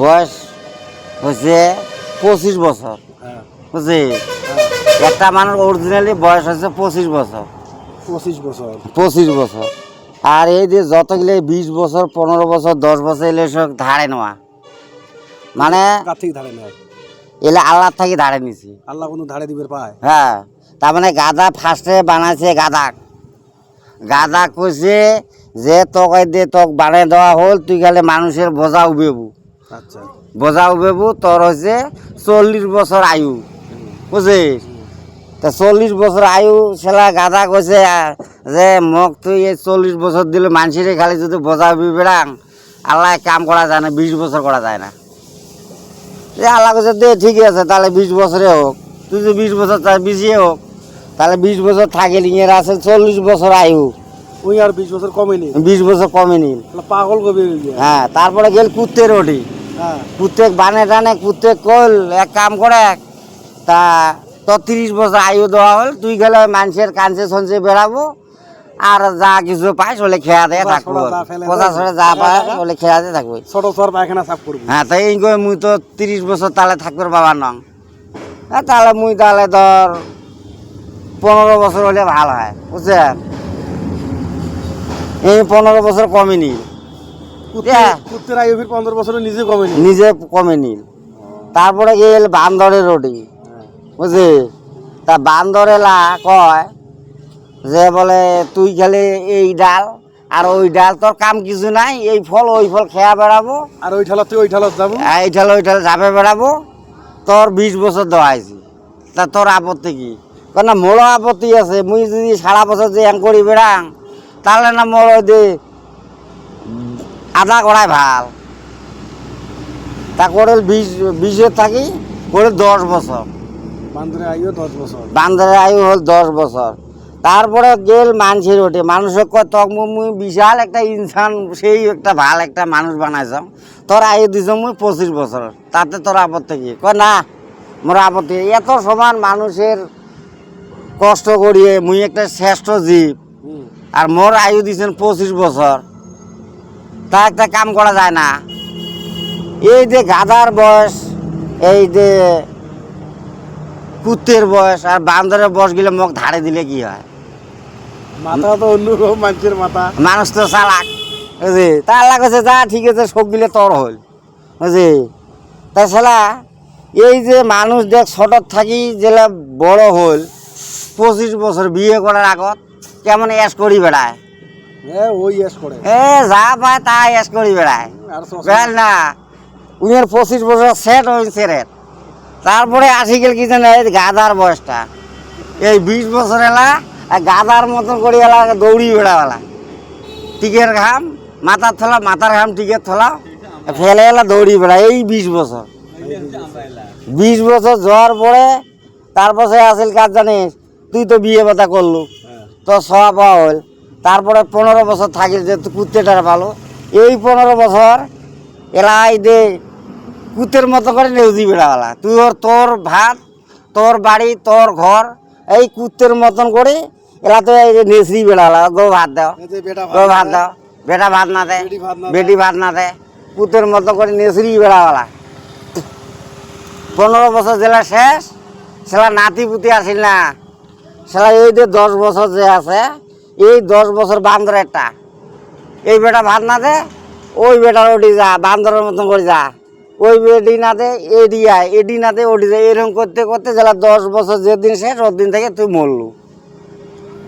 বয়স হচ্ছে পঁচিশ বছর। হ্যাঁ। বুঝলি? একটা মানুষ অরিজিনালি বয়স হচ্ছে পঁচিশ বছর। পঁচিশ বছর। পঁচিশ বছর। আর এই যে যতগুলো বিশ বছর পনেরো বছর দশ বছর এলে সব ধারে নেওয়া। মানে ধারে এলে আল্লাহ থেকে ধারে নিছি। আল্লাহ কোনো ধারে দিবে পায়? হ্যাঁ তার মানে গাদা ফার্স্টে বানাইছে গাদা গাদা কইছে যে তোকে দিয়ে তোক বানিয়ে দেওয়া হল তুই গেলে মানুষের বোঝা উবেবু। আচ্ছা। বোঝা উবেবু তোর হচ্ছে চল্লিশ বছর আয়ু। বুঝিস তা চল্লিশ বছর আয়ু সেলা গাদা কইছে যে মোক তুই এই চল্লিশ বছর দিলে মানুষের খালি যদি বোঝা উবি বেড়াং আল্লাহ কাম করা যায় না বিশ বছর করা যায় না। যে আল্লাহ কাছে দে ঠিকই আছে তাহলে বিশ বছরে হোক। তুই যদি বিশ বছর চাই বেশি হোক তাহলে বিশ বছর থাকে লিঙের আছে চল্লিশ বছর আয়ু। ওই আর বিশ বছর কমেনি। বিশ বছর কমে তাহলে পাগল কবি হ্যাঁ তারপরে গেল কুত্তের হ্যাঁ প্রত্যেক বানে টানে প্রত্যেক কল এক কাম করে। তা তো তিরিশ বছর আয়ু দেওয়া হল তুই গেলে মানুষের কাঞ্চে সঞ্চে বেড়াবো। আর যা কিছু পাইস ওলে খেয়া দিয়ে থাকব। ছড়া যা পচা দেয়। যা পায় ওলে খেয়া দিয়ে থাকব। ছোট ছোট পায়খানা সাফ করবি। হ্যাঁ তাই এই করে মুই তো তিরিশ বছর তাহলে থাকবে বাবা নং। হ্যাঁ তাহলে মুই তাহলে ধর পনেরো বছর হলে ভালো হয় বুঝছেন? এই পনেরো বছর কমে নিল Yeah. কুত্তের আয়ু ফির পনেরো বছরে নিজে কমেনি? নিজে কমে নিল তারপরে গেল বান্দরের রোডি। বুঝলি? তা বান্দরেলা কয় যে বলে তুই খেলে এই ডাল আর ওই ডাল তোর কাম কিছু নাই এই ফল ওই ফল খেয়া বেড়াবো। আর ওই ঠালত তুই ওই ঠালত যাব? এই ঠাল ওই ঠাল ঝাপে বেড়াবো। তোর বিশ বছর দেওয়া হয়েছে তা তোর আপত্তি কি? কেন মোড়ো আপত্তি আছে। মুই যদি সারা বছর যে এম করি বেড়াং তাহলে না মোড়ো দে আধা করাই ভালো। তা করে বিশ বিশের থাকি করে দশ বছর। বান্দরের আয়ু দশ বছর। বান্দরের আয়ু হল দশ বছর। তারপরে গেল মানুষের ওঠে। মানুষের কয় তক মুই বিশাল একটা ইনসান সেই একটা ভালো একটা মানুষ বানাইছ তোর আয়ু দিছ মুই পঁচিশ বছর। তাতে তোর আপত্তি কি? কয় না মোর আপত্তি এত সমান মানুষের কষ্ট করিয়ে মুই একটা শ্রেষ্ঠ জীব। আর মোর আয়ু দিছেন পঁচিশ বছর। তা একটা কাম করা যায় না। এই যে গাধার বয়স এই যে কুত্তের বয়স আর বান্দরের বয়স গেলে মুখ ধারে দিলে কি হয়? মাথা তো অন্যরকম মানুষের মাথা। মানুষ তো চালাক বুঝলি? তা আল্লাহ কাছে যা ঠিক আছে সব গিলে তোর হল বুঝলি? তা শালা এই যে মানুষ দেখ ছোট থাকি যেটা বড় হল পঁচিশ বছর বিয়ে করার আগত কেমন এস করি বেড়ায়। এ যা পায় তা এস করি বেড়ায়। বেড়াল না। উনির পঁচিশ বছর সেট হয়েছে রে তারপরে আসি গেল কি জানে গাদার বয়সটা। এই বিশ বছর এলা গাদার মতন করে এলা দৌড়ি বেড়াওয়ালা। টিকের ঘাম মাথার থলা মাথার ঘাম টিকের থলা ফেলে এলা দৌড়ি বেড়া এই বিশ বছর। বিশ বছর যাওয়ার পরে তারপর সে আসিল কাজ জানিস? তুই তো বিয়ে বাতা করলু। হ্যাঁ। তো সব পাওয়া হল তারপরে পনেরো বছর থাকিল যে তুই কুত্তেটার ভালো। এই পনেরো বছর এলাই দে কুতের মতো করে নেউজি বেড়াওয়ালা। তুই ওর তোর ভাত তোর বাড়ি তোর ঘর এই কুত্তের মতন করে এলা তো এই যে নেসরি বেড়াওয়ালা গো ভাত দাও গো ভাত দাও বেটা ভাত না দেয় বেটি ভাত না দেয়। কুতের মতো করে নেসরি বেড়াওয়ালা। পনেরো বছর জেলা শেষ সেলা নাতি পুতি আসিল না। সেলা এই যে দশ বছর যে আছে এই দশ বছর বান্দর একটা। এই বেটা ভাত না দে, ওই বেটার ওটি যা, বান্দরের মতন করে যা। ওই বেডি না দে এডি আয় এডি না দে, ওটি যায় এরকম করতে করতে যারা দশ বছর যেদিন শেষ দিন থেকে তুই মরলু।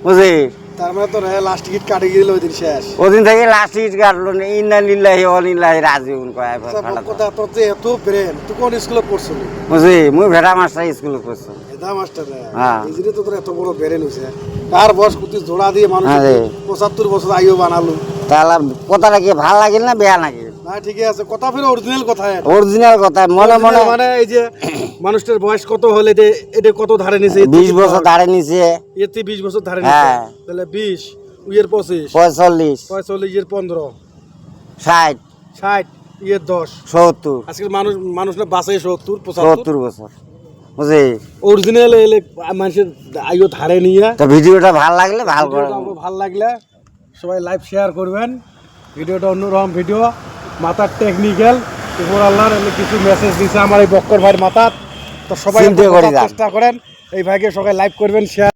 বুঝলি? তার মানে তো লাস্ট টিকিট কাটে গেল ওই দিন শেষ। ওদিন থেকে লাস্ট ইট কাটলো ইন্না লিল্লাহি অনিল্লাহি রাজিউন কয় আচ্ছা, কথা তোর যে এত ব্রেন তুই কোন স্কুলে পড়ছিলি? বুঝলি মুই ভেড়া মাস্টার স্কুলে করছি এদা মাস্টার হ্যাঁ। এই জন্য তো তোর এত বড় ব্রেন হয়েছে কার বয়স কুতি জোড়া দিয়ে মানুষ হ্যাঁ রে। পঁচাত্তর বছর আয়ু বানালো? তাহলে কথাটা কি ভালো লাগিল না বেয়া নাকি ঠিকই আছে। কথা ফের অরিজিনাল কথা অরিজিনাল কথা মনে মনে। মানে এই যে মানুষটার বয়স কত হলে এটা এটা কত ধারে নিছে বিশ বছর দাঁড়ে নিছে। এতে বছর ধারে নিছে। হ্যাঁ। তাহলে উইয়ের পঁচিশ। পঁয়তাল্লিশ পঁয়তাল্লিশ ইয়ের আজকের মানুষ মানুষ না বাঁচে বছর। অরিজিনাল এলে মানুষের আয়ু ধারে নিয়ে। তো ভিডিওটা ভালো লাগলে ভালো ভালো লাগলে সবাই লাইভ শেয়ার করবেন। ভিডিওটা অন্যরকম ভিডিও। মাথার টেকনিক্যাল উপর আল্লাহর এমনি কিছু মেসেজ দিছে আমার এই বক্কর ভাইয়ের মাথার। তো সবাই চেষ্টা করেন। এই ভাইকে সবাই লাইভ করবেন শেয়ার